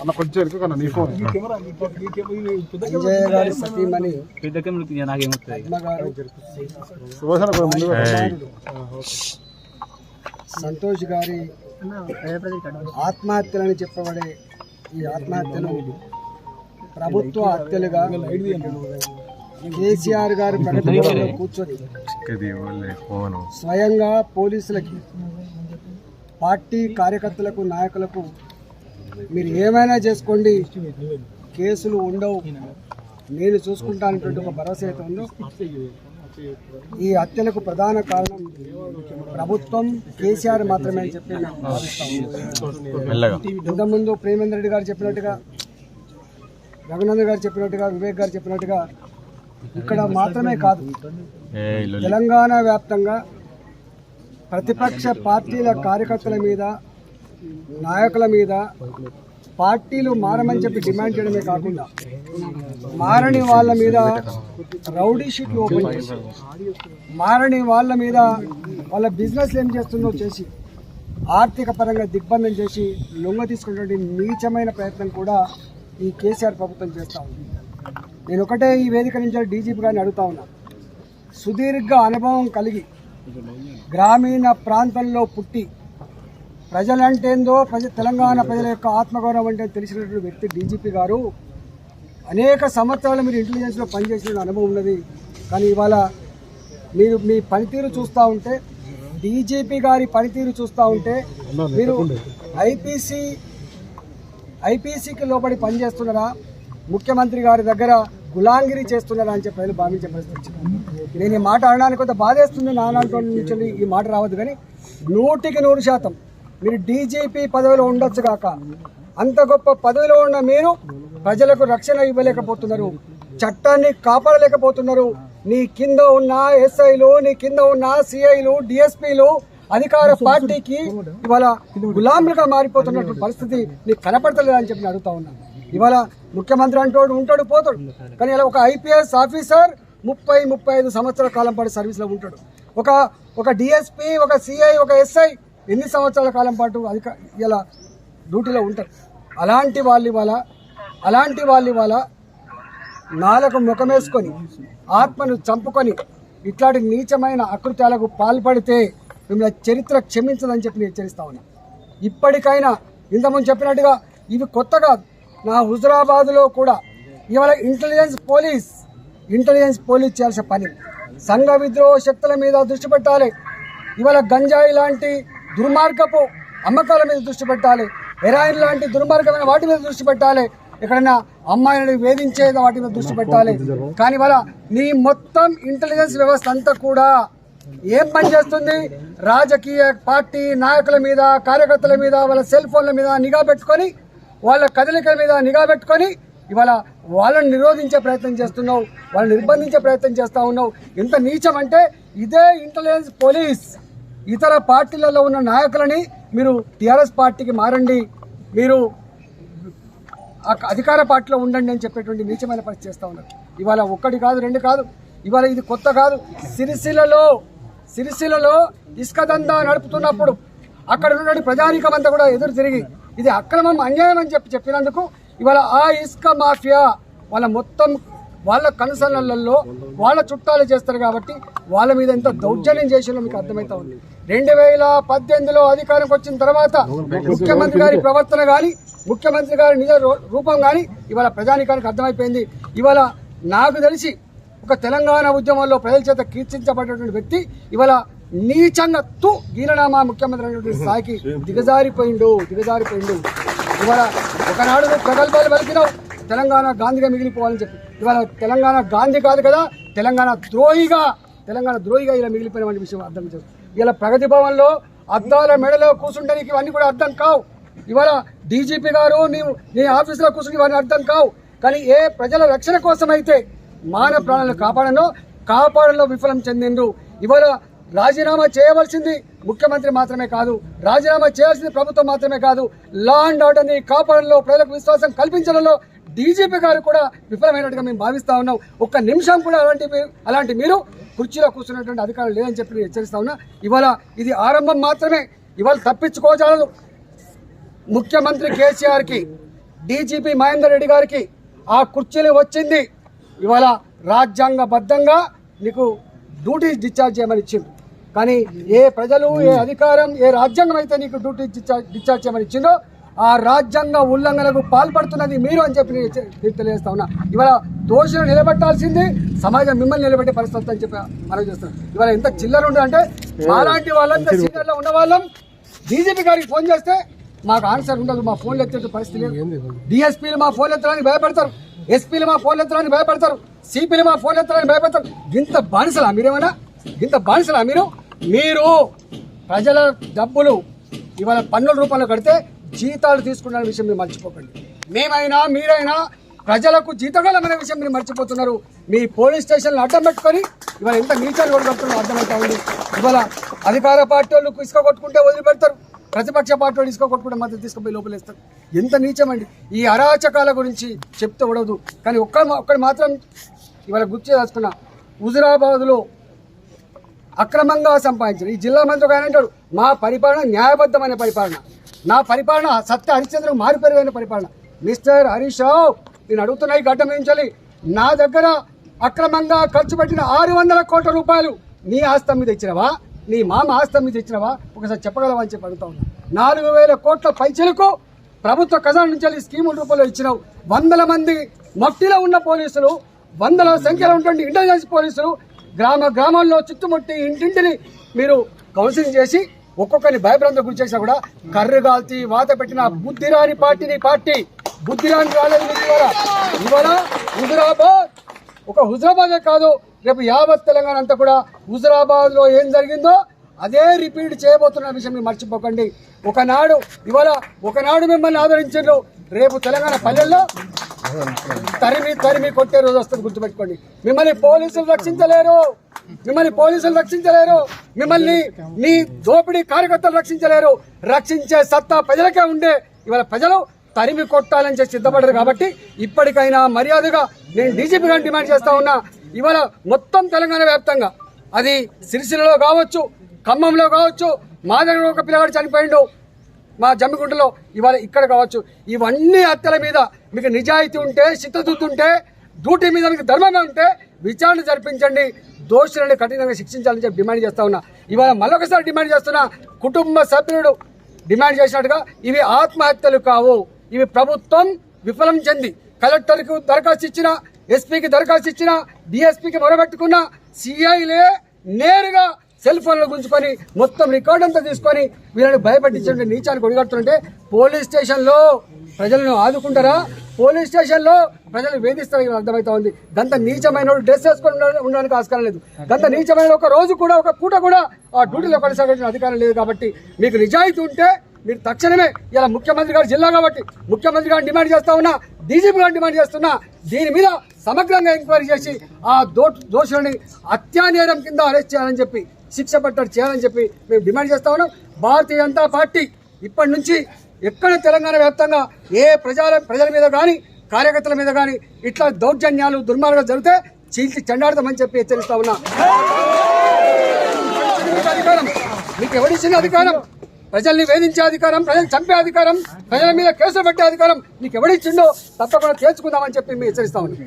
అన్న కొంచెం ఎరుకు కన్నా నీ ఫోన్. విజయ గారి సతీమణి పెద్ద కెమెరా నాకేమొస్తుంది పద్మ గారు. సుభాషణ కూడా ముందు సంతోష్ గారి ఆత్మహత్యలని చెప్పబడే ఈ ఆత్మహత్యను ప్రభుత్వ హత్యలుగా కేసీఆర్ గారు కూర్చొని స్వయంగా పోలీసులకి పార్టీ కార్యకర్తలకు నాయకులకు మీరు ఏమైనా చేసుకోండి. కేసులు ఉండవు. నేను చూసుకుంటానటువంటి ఒక భరోసా అయితే ఉందో. ఈ హత్యలకు ప్రధాన కారణం ప్రభుత్వం కేసీఆర్ మాత్రమే అని చెప్పి మేము భావిస్తాము ఇంతకుముందు ప్రేమేంద్ర రెడ్డి గారు చెప్పినట్టుగా రఘునందన్ గారు చెప్పినట్టుగా వివేక్ గారు చెప్పినట్టుగా ఇక్కడ మాత్రమే కాదు. తెలంగాణ వ్యాప్తంగా ప్రతిపక్ష పార్టీల కార్యకర్తల మీద నాయకుల మీద పార్టీలు మారమని చెప్పి డిమాండ్ చేయడమే కాకుండా మారని వాళ్ళ మీద రౌడీ షీట్లు ఓపెన్ చేసి మారని వాళ్ళ మీద వాళ్ళ బిజినెస్ ఏం చేస్తుందో చేసి ఆర్థిక పరంగా దిగ్బంధం చేసి లొంగ తీసుకున్నటువంటి నీచమైన ప్రయత్నం కూడా ఈ కేసీఆర్ ప్రభుత్వం చేస్తూ ఉంది. నేను ఒకటే ఈ వేదిక నుంచి డీజీపీ గారిని అడుగుతా ఉన్నా. సుదీర్ఘ అనుభవం కలిగి గ్రామీణ ప్రాంతంలో పుట్టి ప్రజలంటేందో ప్రజ తెలంగాణ ప్రజల యొక్క ఆత్మగౌరవం అంటే తెలిసినటువంటి వ్యక్తి డీజీపీ గారు. అనేక సంవత్సరాలు మీరు ఇంటెలిజెన్స్లో పనిచేసిన అనుభవం ఉన్నది. కానీ ఇవాళ మీరు మీ పనితీరు చూస్తూ ఉంటే డీజీపీ గారి పనితీరు చూస్తూ ఉంటే మీరు ఐపీసీ ఐపీసీకి లోబడి పనిచేస్తున్నారా? ముఖ్యమంత్రి గారి దగ్గర గులాంగిరి చేస్తున్నారా అని చెప్పి ప్రజలు భావించే పరిస్థితి వచ్చింది. నేను ఈ మాట అనడానికి కొంత బాధేస్తుంది నానాంటి నుంచి ఈ మాట రావద్దు కానీ నూటికి నూరు శాతం మీరు డీజీపీ పదవిలో ఉండొచ్చు కాక. అంత గొప్ప పదవిలో ఉన్న మీరు ప్రజలకు రక్షణ ఇవ్వలేకపోతున్నారు. చట్టాన్ని కాపాడలేకపోతున్నారు. నీ కింద ఉన్న ఎస్ఐలు నీ కింద ఉన్న సిఐలు డిఎస్పీలు అధికార పార్టీకి ఇవాళ గులాములుగా మారిపోతున్నటువంటి పరిస్థితి నీకు కనపడతలేదు అని చెప్పి అడుగుతా ఉన్నాను ఇవాళ ముఖ్యమంత్రి అంటోడు ఉంటాడు పోతాడు. కానీ ఇలా ఒక ఐపీఎస్ ఆఫీసర్ ముప్పై ముప్పై ఐదు సంవత్సరాల కాలం పాటు సర్వీస్లో ఉంటాడు. ఒక ఒక డిఎస్పీ ఒక సిఐ ఒక ఎస్ఐ ఎన్ని సంవత్సరాల కాలం పాటు అధిక ఇలా డ్యూటీలో ఉంటారు? అలాంటి వాళ్ళు ఇవాళ అలాంటి వాళ్ళు ఇవాళ నాలకు ముఖమేసుకొని ఆత్మను చంపుకొని ఇట్లాంటి నీచమైన అకృత్యాలకు పాల్పడితే మిమ్మల్ని చరిత్ర క్షమించదని చెప్పి నేను హెచ్చరిస్తా ఉన్నా. ఇప్పటికైనా ఇంతకుముందు చెప్పినట్టుగా ఇవి కొత్తగా నా హుజరాబాద్లో కూడా ఇవాళ ఇంటెలిజెన్స్ పోలీస్ ఇంటెలిజెన్స్ పోలీస్ చేయాల్సిన పని. సంఘ విద్రోహ శక్తుల మీద దృష్టి పెట్టాలి. ఇవాళ గంజాయి లాంటి దుర్మార్గపు అమ్మకాల మీద దృష్టి పెట్టాలి. హెరాయిన్ లాంటి దుర్మార్గమైన వాటి మీద దృష్టి పెట్టాలి. ఎక్కడైనా అమ్మాయిలను వేధించే వాటి మీద దృష్టి పెట్టాలి. కానీ వాళ్ళ నీ మొత్తం ఇంటెలిజెన్స్ వ్యవస్థ అంతా కూడా ఏం పని చేస్తుంది? రాజకీయ పార్టీ నాయకుల మీద కార్యకర్తల మీద వాళ్ళ సెల్ ఫోన్ల మీద నిఘా పెట్టుకొని వాళ్ళ కదలికల మీద నిఘా పెట్టుకొని ఇవాళ వాళ్ళని నిరోధించే ప్రయత్నం చేస్తున్నావు. వాళ్ళని నిర్బంధించే ప్రయత్నం చేస్తూ ఉన్నావు. ఎంత నీచం అంటే ఇదే ఇంటెలిజెన్స్ పోలీస్ ఇతర పార్టీలలో ఉన్న నాయకులని మీరు టీఆర్ఎస్ పార్టీకి మారండి మీరు అధికార పార్టీలో ఉండండి అని చెప్పేటువంటి నీచమైన పరిస్థితి చేస్తూ ఉన్నారు. ఇవాళ ఒక్కటి కాదు రెండు కాదు ఇవాళ ఇది కొత్త కాదు. సిరిసిల్లలో సిరిసిల్లలో ఇసుక దందా నడుపుతున్నప్పుడు అక్కడ ఉన్నటువంటి ప్రజానీకం అంతా కూడా ఎదురు తిరిగి ఇది అక్రమం అన్యాయం అని చెప్పి చెప్పినందుకు ఇవాళ ఆ ఇసుక మాఫియా వాళ్ళ మొత్తం వాళ్ళ కనుసనలలో వాళ్ళ చుట్టాలు చేస్తారు కాబట్టి వాళ్ళ మీద ఎంత దౌర్జన్యం చేసినో మీకు అర్థమవుతా ఉంది. రెండు వేల పద్దెనిమిదిలో అధికారంకి వచ్చిన తర్వాత ముఖ్యమంత్రి గారి ప్రవర్తన కానీ ముఖ్యమంత్రి గారి నిజ రూ- రూపం కానీ ఇవాళ ప్రజానికానికి అర్థమైపోయింది. ఇవాళ నాకు తెలిసి ఒక తెలంగాణ ఉద్యమంలో ప్రజల చేత కీర్తించబడినటువంటి వ్యక్తి ఇవాళ నీచంగా తు గీరనామా ముఖ్యమంత్రి అనేటువంటి స్థాయికి దిగజారిపోయిండు దిగజారిపోయిండు. ఇవాళ ఒకనాడు ప్రగల్భాలు పలికినావు. తెలంగాణ గాంధీగా మిగిలిపోవాలని చెప్పి. ఇవాళ తెలంగాణ గాంధీ కాదు కదా తెలంగాణ ద్రోహిగా తెలంగాణ ద్రోహిగా ఇలా మిగిలిపోయిన విషయం అర్థం చేసుకో. ఇలా ప్రగతి భవన్లో అద్దాల మెడలో కూర్చుండడానికి ఇవన్నీ కూడా అర్థం కావు. ఇవాళ డీజీపీ గారు నీవు నీ ఆఫీసులో కూర్చుని ఇవన్నీ అర్థం కావు. కానీ ఏ ప్రజల రక్షణ కోసం అయితే మానవ ప్రాణాలను కాపాడనో కాపాడంలో విఫలం చెందిండ్రు. ఇవాళ రాజీనామా చేయవలసింది ముఖ్యమంత్రి మాత్రమే కాదు రాజీనామా చేయాల్సింది ప్రభుత్వం మాత్రమే కాదు. లా అండ్ ఆర్డర్ని కాపాడంలో ప్రజలకు విశ్వాసం కల్పించడంలో డీజీపీ గారు కూడా విఫలమైనట్టుగా మేము భావిస్తా ఉన్నాం. ఒక్క నిమిషం కూడా అలాంటి అలాంటి మీరు కుర్చీలో కూర్చున్నటువంటి అధికారులు లేదని చెప్పి హెచ్చరిస్తా ఉన్నా. ఇవాళ ఇది ఆరంభం మాత్రమే. ఇవాళ తప్పించుకోజాలదు. ముఖ్యమంత్రి కేసీఆర్కి డీజీపీ మహేందర్ రెడ్డి గారికి ఆ కుర్చీలు వచ్చింది. ఇవాళ రాజ్యాంగబద్ధంగా నీకు డ్యూటీస్ డిశ్చార్జ్ చేయమని ఇచ్చింది కానీ ఏ ప్రజలు ఏ అధికారం ఏ రాజ్యాంగం అయితే నీకు డ్యూటీ డిశ్చార్జ్ డిశ్చార్జ్ చేయమని ఇచ్చిందో ఆ రాజ్యాంగ ఉల్లంఘనకు పాల్పడుతున్నది మీరు అని చెప్పి నేను తెలియజేస్తా ఉన్నా. ఇవాళ దోషులు నిలబెట్టాల్సింది సమాజం మిమ్మల్ని నిలబెట్టే పరిస్థితి అని చెప్పి మనం చేస్తున్నాం ఇవాళ ఎంత చిల్లర అంటే మాలాంటి వాళ్ళంతా సీనియర్లో ఉన్న వాళ్ళం డీజీపీ గారికి ఫోన్ చేస్తే మాకు ఆన్సర్ ఉండదు మా ఫోన్లు ఎత్తే పరిస్థితి లేదు. డిఎస్పీలు మా ఫోన్ ఎత్తడానికి భయపడతారు ఎస్పీలు మా ఫోన్ ఎత్తడానికి భయపడతారు సిపిలు మా ఫోన్ ఎత్తడానికి భయపడతారు. ఇంత బానిసలా మీరేమన్నా? ఇంత బానిసలా మీరు? మీరు ప్రజల డబ్బులు ఇవాళ పన్నుల రూపంలో కడితే జీతాలు తీసుకున్న విషయం మీరు మర్చిపోకండి. మేమైనా మీరైనా ప్రజలకు జీతగాలమైన విషయం మీరు మర్చిపోతున్నారు. మీ పోలీస్ స్టేషన్లు అడ్డం పెట్టుకొని ఇవాళ ఎంత నీచాలు కూడా కడుతున్నారో అర్థమవుతా ఉంది. ఇవాళ అధికార పార్టీ వాళ్ళు ఇసుక కొట్టుకుంటే వదిలిపెడతారు. ప్రతిపక్ష పార్టీ వాళ్ళు ఇసుక కొట్టుకుంటే మద్దతు తీసుకుపోయి లోపలేస్తారు. ఎంత నీచమండి ఈ అరాచకాల గురించి చెప్తే ఉండదు కానీ ఒక్క ఒక్కటి మాత్రం ఇవాళ గుర్తు చేసుకున్న హుజురాబాద్లో అక్రమంగా సంపాదించారు. ఈ జిల్లా మంత్రి ఒక ఆయన అంటాడు మా పరిపాలన న్యాయబద్ధమైన పరిపాలన. నా పరిపాలన సత్య హరిశ్చంద్ర మారిపోయిన పరిపాలన. మిస్టర్ హరీష్ రావు నేను అడుగుతున్నా ఈ గడ్డ మించాలి నా దగ్గర అక్రమంగా ఖర్చు పెట్టిన ఆరు వందల కోట్ల రూపాయలు నీ ఆస్తం మీద ఇచ్చినవా? నీ మామ ఆస్తం మీద ఇచ్చినవా? ఒకసారి చెప్పగలవా అని చెప్పి అడుగుతా ఉన్నా. నాలుగు వేల కోట్ల పైచలకు ప్రభుత్వ ఖజానా నుంచి స్కీముల రూపంలో ఇచ్చినావు. వందల మంది మట్టిలో ఉన్న పోలీసులు వందల సంఖ్యలో ఉన్నటువంటి ఇంటెలిజెన్స్ పోలీసులు గ్రామ గ్రామాల్లో చుట్టుముట్టి ఇంటింటిని మీరు కౌన్సిలింగ్ చేసి ఒక్కొక్కరిని భయభ్రాంతి గురి చేసినా కూడా కర్రు కాల్చి వాత పెట్టిన బుద్ధిరాని పార్టీని పార్టీ బుద్ధిరాని రాలేదు ఇవాళ. ఇవాళ హుజురాబాద్. ఒక హుజురాబాదే కాదు రేపు యావత్ తెలంగాణ అంతా కూడా హుజురాబాద్లో ఏం జరిగిందో అదే రిపీట్ చేయబోతున్న విషయం మీరు మర్చిపోకండి. ఒకనాడు ఇవాళ ఒకనాడు మిమ్మల్ని ఆదరించారు రేపు తెలంగాణ పల్లెల్లో తరిమి తరిమి కొట్టే రోజు వస్తుంది గుర్తుపెట్టుకోండి. మిమ్మల్ని పోలీసులు రక్షించలేరు. మిమ్మల్ని పోలీసులు రక్షించలేరు. మిమ్మల్ని మీ దోపిడీ కార్యకర్తలు రక్షించలేరు. రక్షించే సత్తా ప్రజలకే ఉండే ఇవాళ ప్రజలు తరిమి కొట్టాలని చెప్పి సిద్ధపడ్డారు కాబట్టి ఇప్పటికైనా మర్యాదగా నేను డీజీపీ గారిని డిమాండ్ చేస్తా ఉన్నా. ఇవాళ మొత్తం తెలంగాణ వ్యాప్తంగా అది సిరిసిల్లలో కావచ్చు ఖమ్మంలో కావచ్చు మా దగ్గర ఒక పిల్లగాడు చనిపోయిండు మా జమ్మిగుంటలో ఇవాళ ఇక్కడ కావచ్చు. ఇవన్నీ హత్యల మీద మీకు నిజాయితీ ఉంటే చిత్తశుద్ధి ఉంటే డ్యూటీ మీద మీకు ధర్మంగా ఉంటే విచారణ జరిపించండి. దోషులను కఠినంగా శిక్షించాలని చెప్పి డిమాండ్ చేస్తా ఉన్నా. ఇవాళ మరొకసారి డిమాండ్ చేస్తున్నా కుటుంబ సభ్యుడు డిమాండ్ చేసినట్టుగా ఇవి ఆత్మహత్యలు కావు. ఇవి ప్రభుత్వం విఫలం చెంది. కలెక్టర్కు దరఖాస్తు ఇచ్చిన ఎస్పీకి దరఖాస్తు ఇచ్చిన డిఎస్పీకి మొరబెట్టుకున్న సిఐలే నేరుగా సెల్ ఫోన్లు గుంజుకొని మొత్తం రికార్డ్ అంతా తీసుకొని వీళ్ళని భయపెట్టించే నీచాన్ని కొడిగడుతుంటే పోలీస్ స్టేషన్లో ప్రజలను ఆదుకుంటారా? పోలీస్ స్టేషన్లో ప్రజలు వేధిస్తారని ఇవి అర్థమవుతా ఉంది. గంత నీచమైన డ్రెస్ వేసుకొని ఉండడానికి ఆస్కారం లేదు. గంత నీచమైన ఒక రోజు కూడా ఒక పూట కూడా ఆ డ్యూటీలో కొనసాగించిన అధికారం లేదు కాబట్టి మీకు నిజాయితీ ఉంటే మీరు తక్షణమే ఇలా ముఖ్యమంత్రి గారు జిల్లా కాబట్టి ముఖ్యమంత్రి గారు డిమాండ్ చేస్తా ఉన్నా డీజీపీ గారు డిమాండ్ చేస్తున్నా దీని మీద సమగ్రంగా ఎంక్వైరీ చేసి ఆ దో దోషులని అత్యానేరం కింద అరెస్ట్ చేయాలని చెప్పి శిక్ష పట్టడం చేయాలని చెప్పి మేము డిమాండ్ చేస్తా ఉన్నాం. భారతీయ జనతా పార్టీ ఇప్పటి నుంచి ఎక్కడ తెలంగాణ వ్యాప్తంగా ఏ ప్రజల ప్రజల మీద కానీ కార్యకర్తల మీద కానీ ఇట్లా దౌర్జన్యాలు దుర్మార్గాలు జరిగితే చీల్చి చెండాడతామని చెప్పి హెచ్చరిస్తా ఉన్నా. మీకు అధికారం. మీకు ఎవరిచ్చిన అధికారం? ప్రజల్ని వేధించే అధికారం ప్రజలు చంపే అధికారం ప్రజల మీద కేసులు పెట్టే అధికారం మీకు ఎవరిచ్చిండో తప్పకుండా తేల్చుకుందామని చెప్పి మేము హెచ్చరిస్తా ఉన్నాం.